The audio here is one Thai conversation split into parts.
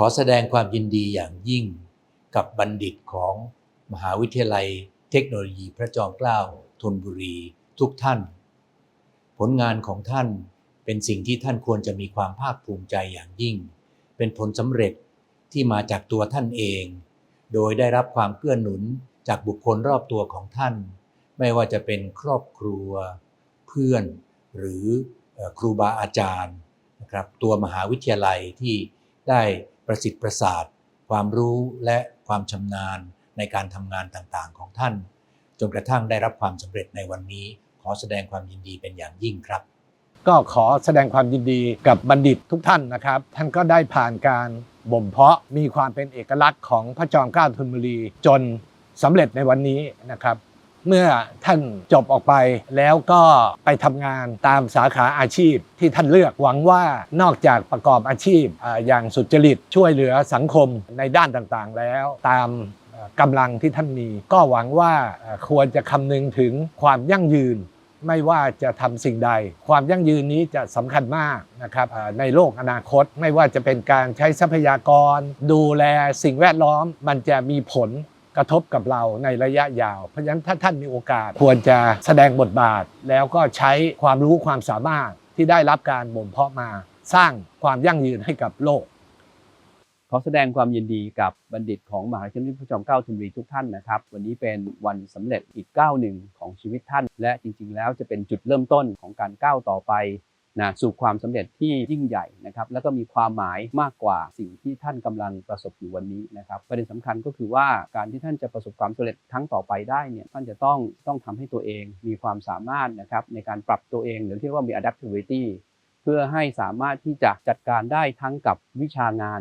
ขอแสดงความยินดีอย่างยิ่งกับบัณฑิตของมหาวิทยาลัย เทคโนโลยีพระจอมเกล้าธนบุรีทุกท่าน ผลงานของท่านเป็นสิ่งที่ท่านควรจะมีความภาคภูมิใจอย่างยิ่ง เป็นผลสำเร็จที่มาจากตัวท่านเอง โดยได้รับความเกื้อหนุนจากบุคคลรอบตัวของท่าน ไม่ว่าจะเป็นครอบครัว เพื่อนหรือครูบาอาจารย์นะครับตัวมหาวิทยาลัยที่ได้ ประสิทธิ์ประสาท ความรู้และความชำนาญในการทำงานต่างๆ ของท่าน จนกระทั่งได้รับความสำเร็จในวันนี้ ขอแสดงความยินดีเป็นอย่างยิ่งครับ ก็ขอแสดงความยินดีกับบัณฑิตทุกท่านนะครับ ท่านก็ได้ผ่านการบ่มเพาะมีความเป็นเอกลักษณ์ของพระจอมเกล้าธนบุรีจนสำเร็จในวันนี้นะครับ เมื่อท่านจบออกไปแล้วก็ไปทำงานตามสาขาอาชีพที่ท่านเลือกหวังว่านอกจากประกอบอาชีพอย่างสุจริตช่วยเหลือสังคมในด้านต่างๆ แล้วตามกำลังที่ท่านมี ก็หวังว่าควรจะคำนึงถึงความยั่งยืนไม่ว่าจะทำสิ่งใด ความยั่งยืนนี้จะสำคัญมากนะครับในโลกอนาคตไม่ว่าจะเป็นการใช้ทรัพยากร ดูแลสิ่งแวดล้อม มันจะมีผล กระทบกับเราในระยะยาว เพราะฉะนั้นถ้าท่านมีโอกาสควรจะแสดงบทบาท แล้วก็ใช้ความรู้ความสามารถที่ได้รับการบ่มเพาะมาสร้างความยั่งยืนให้กับโลกขอแสดงความยินดีกับบัณฑิตของมหาวิทยาลัยพระจอมเกล้าธนบุรีทุกท่านนะครับ วันนี้เป็นวันสำเร็จอีกก้าวหนึ่งของชีวิตท่าน และจริงๆ แล้วจะเป็นจุดเริ่มต้นของการก้าวต่อไป นะสู่ความสำเร็จที่ยิ่งใหญ่นะครับแล้วก็มีความหมายมากกว่าสิ่งที่ท่านกำลังประสบอยู่วันนี้นะครับประเด็นสำคัญก็คือว่าการที่ท่านจะประสบความสำเร็จครั้งต่อไปได้เนี่ยท่านจะต้องต้องทำให้ตัวเองมีความสามารถนะครับในการปรับตัวเองหรือที่เรียกว่ามี adaptability เพื่อให้สามารถที่จะจัดการได้ทั้งกับวิชางาน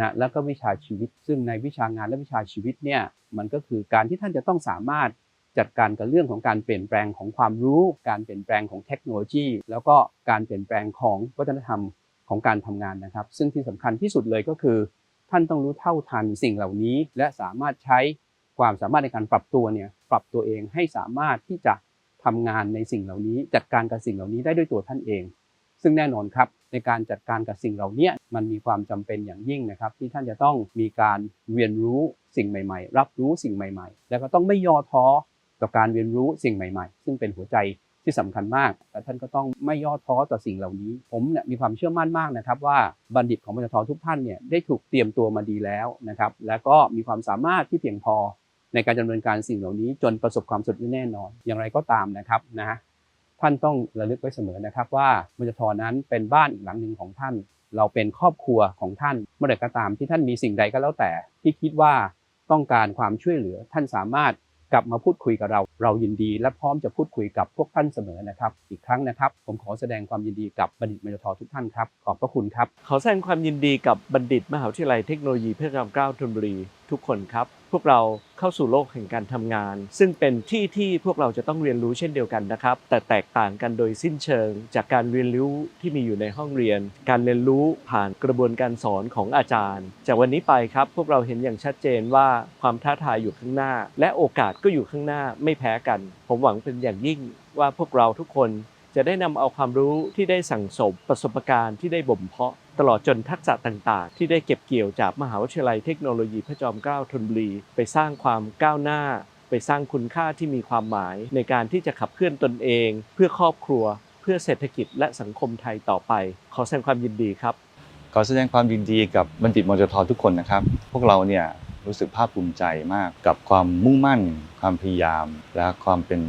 นะแล้วก็วิชาชีวิต ซึ่งในวิชางานและวิชาชีวิตเนี่ยมันก็คือการที่ท่านจะต้องสามารถ จัดการกับเรื่องของการเปลี่ยนแปลงของความรู้ การเปลี่ยนแปลงของเทคโนโลยี แล้วก็การเปลี่ยนแปลงของวัฒนธรรมของการทำงานนะครับ ซึ่งที่สำคัญที่สุดเลยก็คือ ท่านต้องรู้เท่าทันสิ่งเหล่านี้ และสามารถใช้ความสามารถในการปรับตัวเนี่ยปรับตัวเองให้สามารถที่จะทำงานในสิ่งเหล่านี้ จัดการกับสิ่งเหล่านี้ได้ด้วยตัวท่านเอง ซึ่งแน่นอนครับในการจัดการกับสิ่งเหล่านี้มันมีความจำเป็นอย่างยิ่งนะครับ ที่ท่านจะต้องมีการเรียนรู้สิ่งใหม่ ๆ รับรู้สิ่งใหม่ ๆ แล้วก็ต้องไม่ย่อท้อ ต่อการเรียนรู้สิ่งใหม่ ๆ ซึ่งเป็นหัวใจที่สำคัญมากแต่ท่านก็ต้องไม่ย่อท้อต่อสิ่งเหล่านี้ ผมเนี่ยมีความเชื่อมั่นมากนะครับ ว่าบัณฑิตของปตททุกท่านเนี่ยได้ถูกเตรียมตัวมาดีแล้วนะครับ แล้วก็มีความสามารถที่เพียงพอในการดำเนินการสิ่งเหล่านี้จนประสบความสำเร็จแน่นอน อย่างไรก็ตามนะครับนะท่านต้องระลึกไว้เสมอนะครับว่ามจทนั้นเป็นบ้านอีกหลังหนึ่งของท่าน เราเป็นครอบครัวของท่าน เมื่อใดก็ตามที่ท่านมีสิ่งใดก็แล้วแต่ ที่คิดว่าต้องการความช่วยเหลือท่านสามารถ กลับมาพูดคุยกับเรา เรายินดีและพร้อมจะพูดคุยกับพวกท่านเสมอนะครับ อีกครั้งนะครับ ผมขอแสดงความยินดีกับบัณฑิตมจททุกท่านครับ ขอบพระคุณครับ ขอแสดงความยินดีกับบัณฑิตมหาวิทยาลัยเทคโนโลยีพระจอมเกล้าธนบุรีทุกคนครับ พวกเราเข้าสู่โลกแห่งการทำงาน ซึ่งเป็นที่ที่พวกเราจะต้องเรียนรู้เช่นเดียวกันนะครับ แต่แตกต่างกันโดยสิ้นเชิง จากการเรียนรู้ที่มีอยู่ในห้องเรียน การเรียนรู้ผ่านกระบวนการสอนของอาจารย์ จากวันนี้ไปครับ พวกเราเห็นอย่างชัดเจนว่าความท้าทายอยู่ข้างหน้า และโอกาสก็อยู่ข้างหน้าไม่แพ้กัน ผมหวังเป็นอย่างยิ่งว่าพวกเราทุกคนจะได้นำเอาความรู้ที่ได้สั่งสมประสบการณ์ที่ได้บ่มเพาะ ตลอดจนทักษะต่างๆ ที่ได้เก็บเกี่ยวจากมหาวิทยาลัยเทคโนโลยีพระจอมเกล้าธนบุรี ไปสร้างความก้าวหน้า ไปสร้างคุณค่าที่มีความหมาย ในการที่จะขับเคลื่อนตนเอง เพื่อครอบครัว เพื่อเศรษฐกิจและสังคมไทยต่อไป ขอแสดงความยินดีครับ ขอแสดงความยินดีกับบัณฑิตมจททุกคนนะครับ พวกเราเนี่ย รู้สึกภาคภูมิใจมากกับความมุ่งมั่น ความพยายาม และความเป็น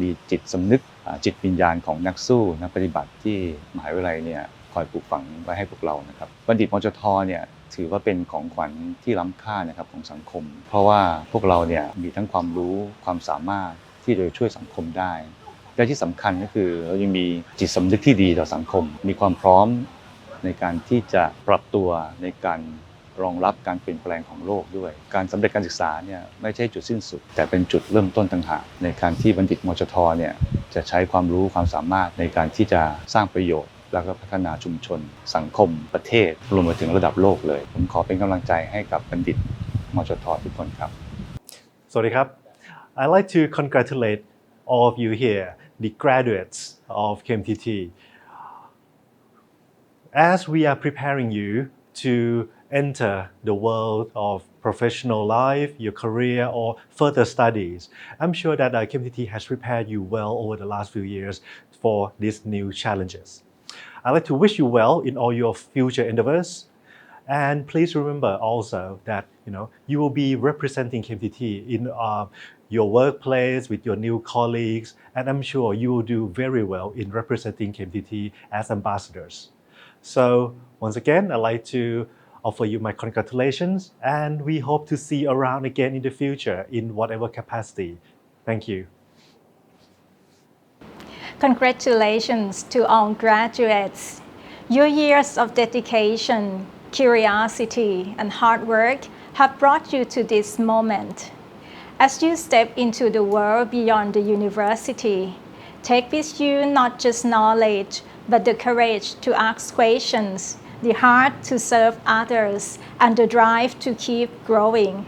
มีจิตสำนึกจิตวิญญาณของนักสู้นักปฏิบัติที่มหาวิทยาลัยเนี่ยคอยปลูกฝังไว้ให้พวกเรานะครับบัณฑิตมจทเนี่ยถือว่าเป็นของขวัญที่ล้ำค่านะครับของสังคม เพราะว่าพวกเราเนี่ยมีทั้งความรู้ความสามารถที่จะช่วยสังคมได้ และที่สำคัญก็คือเรายังมีจิตสำนึกที่ดีต่อสังคม มีความพร้อมในการที่จะปรับตัวในการ รองรับการเปลี่ยนแปลงของโลกด้วย การสำเร็จการศึกษาเนี่ยไม่ใช่จุดสิ้นสุด แต่เป็นจุดเริ่มต้นต่างหากในการที่บัณฑิตมจทเนี่ยจะใช้ความรู้ความสามารถในการที่จะสร้างประโยชน์ แล้วก็พัฒนาชุมชน สังคม ประเทศ รวมไปถึงระดับโลกเลย ผมขอเป็นกำลังใจให้กับบัณฑิตมจททุกคนครับ สวัสดีครับ I'd like to congratulate all of you here, the graduates of KMTT. As we are preparing you to enter the world of professional life, your career, or further studies. I'm sure that uh, KMTT has prepared you well over the last few years for these new challenges. I'd like to wish you well in all your future endeavors. And please remember also that you know you will be representing KMTT in uh, your workplace with your new colleagues, and I'm sure you will do very well in representing KMTT as ambassadors. So once again, I'd like to offer you my congratulations, and we hope to see you around again in the future in whatever capacity. Thank you. Congratulations to all graduates. Your years of dedication, curiosity, and hard work have brought you to this moment. As you step into the world beyond the university, take with you not just knowledge, but the courage to ask questions, the heart to serve others, and the drive to keep growing.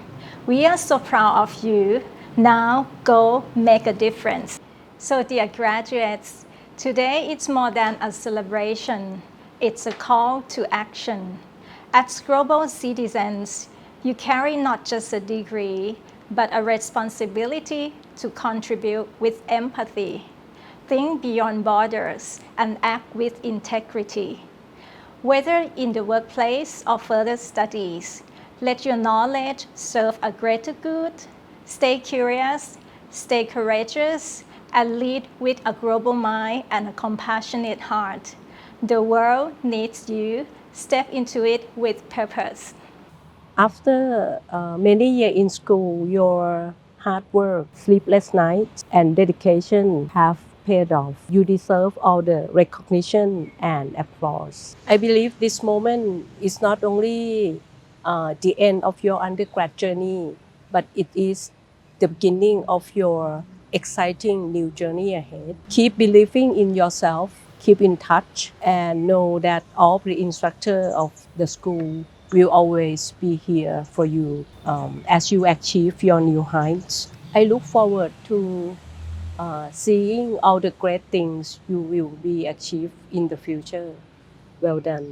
We are so proud of you. Now go make a difference. So, dear graduates, today it's more than a celebration, it's a call to action. As global citizens, you carry not just a degree, but a responsibility to contribute with empathy, think beyond borders, and act with integrity. Whether in the workplace or further studies, let your knowledge serve a greater good. Stay curious, stay courageous, and lead with a global mind and a compassionate heart. The world needs you. Step into it with purpose. After uh, many years in school, your hard work, sleepless nights, and dedication have paid off. You deserve all the recognition and applause. I believe this moment is not only uh, the end of your undergrad journey, but it is the beginning of your exciting new journey ahead. Keep believing in yourself, keep in touch, and know that all the instructor of the school will always be here for you um, as you achieve your new heights. I look forward to uh, seeing all the great things you will be achieved in the future. Well done.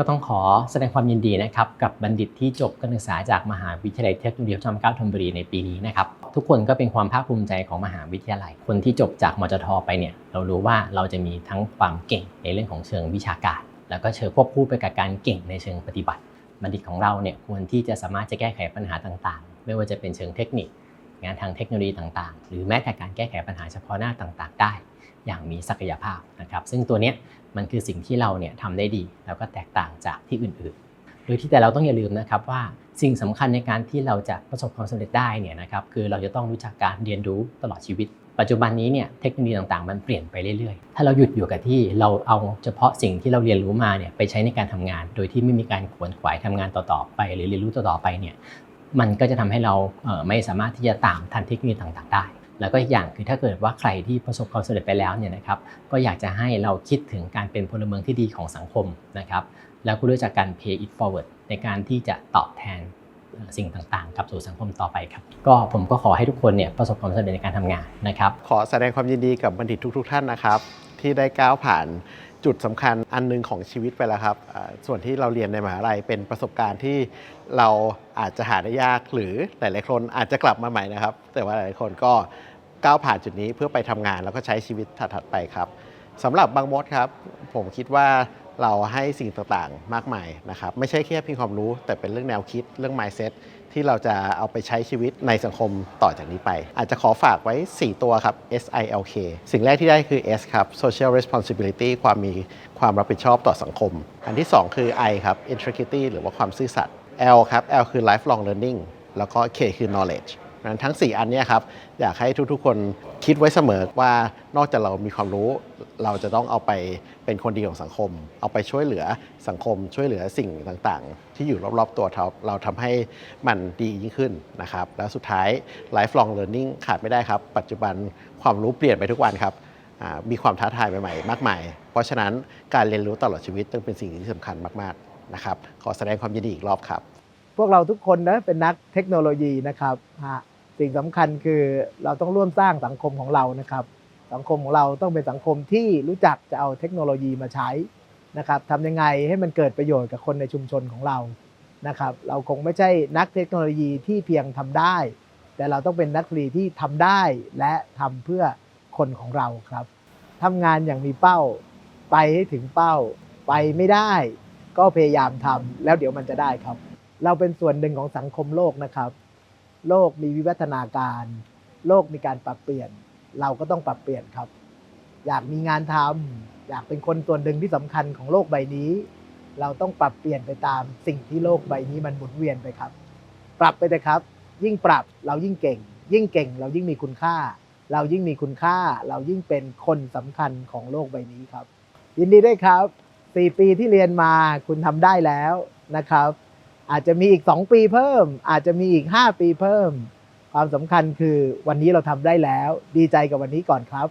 ก็ต้องขอแสดงความยินดีนะครับกับบัณฑิตที่จบการศึกษาจากมหาวิทยาลัยเทคโนโลยีพระจอมเกล้าธนบุรีในปีนี้นะครับทุกคนก็เป็นความภาคภูมิใจของมหาวิทยาลัย คนที่จบจากมจทไปเนี่ยเรารู้ว่าเราจะมีทั้งความเก่งในเรื่องของเชิงวิชาการ แล้วก็เชิงควบคู่ไปกับการเก่งในเชิงปฏิบัติ บัณฑิตของเราเนี่ยควรที่จะสามารถจะแก้ไขปัญหาต่างๆ ไม่ว่าจะเป็นเชิงเทคนิค งานทางเทคโนโลยีต่างๆ หรือแม้แต่การแก้ไขปัญหาเฉพาะหน้าต่าง ๆ ได้ อย่างมีศักยภาพนะครับ ซึ่งตัวนี้มันคือสิ่งที่เราเนี่ยทำได้ดี แล้วก็แตกต่างจากที่อื่นๆ โดยที่แต่เราต้องอย่าลืมนะครับว่าสิ่งสำคัญในการที่เราจะประสบความสำเร็จได้เนี่ยนะครับคือเราจะต้องรู้จักการเรียนรู้ตลอดชีวิต ปัจจุบันนี้เนี่ยเทคโนโลยีต่างๆ มันเปลี่ยนไปเรื่อยๆ ถ้าเราหยุดอยู่กับที่เราเอาเฉพาะสิ่งที่เราเรียนรู้มาเนี่ยไปใช้ในการทำงาน โดยที่ไม่มีการขวนขวายทำงานต่อๆไป หรือเรียนรู้ต่อๆไปเนี่ย มันก็จะทำให้เราไม่สามารถที่จะตามทันเทคโนโลยีต่างๆได้ แล้วก็อีกอย่างคือถ้าเกิดว่าใครที่ประสบความสำเร็จไปแล้วเนี่ยนะครับก็อยากจะให้เราคิดถึงการเป็นพลเมืองที่ดีของสังคมนะครับแล้วก็รู้จักการ pay it forward ในการที่จะตอบแทนสิ่งต่างๆ กับสู่สังคมต่อไปครับ ก็ผมก็ขอให้ทุกคนเนี่ยประสบความสำเร็จในการทำงานนะครับ ขอแสดงความยินดีกับบัณฑิตทุก ๆ ท่านนะครับ ที่ได้ก้าวผ่าน จุดสำคัญอันหนึงของชีวิตไปแล้วครับ ส่วนที่เราเรียนในมหาลัยเป็นประสบการณ์ที่เราอาจจะหาได้ยากหรือหลาย ๆ คนอาจจะกลับมาใหม่นะครับ แต่ว่าหลายคนก็ก้าวผ่านจุดนี้เพื่อไปทำงานแล้วก็ใช้ชีวิตถัดๆไปครับสำหรับบางมดครับ ผมคิดว่า เราให้สิ่งต่างๆ มากมายนะครับ ไม่ใช่แค่เพียงความรู้ แต่เป็นเรื่องแนวคิดเรื่อง mindset ที่เราจะเอาไปใช้ชีวิตในสังคมต่อจากนี้ไป อาจจะขอฝากไว้ 4 ตัวครับ S I L K สิ่งแรกที่ได้คือ S ครับ social responsibility ความมีความรับผิดชอบต่อสังคม อันที่ 2 คือ I ครับ integrity หรือว่าความซื่อสัตย์ L ครับ L คือ lifelong learning แล้วก็ K คือ knowledge นั้นทั้ง 4 อันนี้ครับอยากให้ทุกๆ คนคิดไว้เสมอว่านอกจากเรามีความรู้เราจะต้องเอาไปเป็นคนดีของสังคม เอาไปช่วยเหลือสังคม ช่วยเหลือสิ่งต่างๆ ที่อยู่รอบๆตัวเราเราทำให้มันดียิ่งขึ้นนะครับ แล้วสุดท้าย lifelong learning ขาดไม่ได้ครับ ปัจจุบันความรู้เปลี่ยนไปทุกวันครับมีความท้าทายใหม่ๆ มากมาย เพราะฉะนั้นการเรียนรู้ตลอดชีวิตจึงเป็นสิ่งที่สำคัญมากๆนะครับขอแสดงความยินดีอีกรอบครับ พวกเราทุกคนนะเป็นนักเทคโนโลยีนะครับ สิ่งสำคัญคือเราต้องร่วมสร้างสังคมของเรานะครับ สังคมของเราต้องเป็นสังคมที่รู้จักจะเอาเทคโนโลยีมาใช้นะครับทำยังไงให้มันเกิดประโยชน์กับคนในชุมชนของเรานะครับ เราคงไม่ใช่นักเทคโนโลยีที่เพียงทำได้ แต่เราต้องเป็นนักเทคโนโลยีที่ทำได้และทำเพื่อคนของเราครับทำงานอย่างมีเป้า ไปให้ถึงเป้า ไปไม่ได้ ก็พยายามทำแล้วเดี๋ยวมันจะได้ครับ เราเป็นส่วนหนึ่งของสังคมโลกนะครับ โลกมีวิวัฒนาการ โลกมีการปรับเปลี่ยน เราก็ต้องปรับเปลี่ยนครับ อยากมีงานทำอยากเป็นคนส่วนหนึ่งที่สำคัญของโลกใบนี้ เราต้องปรับเปลี่ยนไปตามสิ่งที่โลกใบนี้มันหมุนเวียนไปครับ ปรับไปเลยครับ ยิ่งปรับเรายิ่งเก่ง ยิ่งเก่ง เรายิ่งมีคุณค่า เรายิ่งมีคุณค่า เรายิ่งเป็นคนสำคัญของโลกใบนี้ครับ ยินดีด้วยครับ 4 ปีที่เรียนมาคุณทำได้แล้วนะครับ อาจจะมีอีก 2 ปีเพิ่ม อาจจะมีอีก 5 ปีเพิ่ม ความสำคัญคือวันนี้เราทำได้แล้ว ดีใจกับวันนี้ก่อนครับ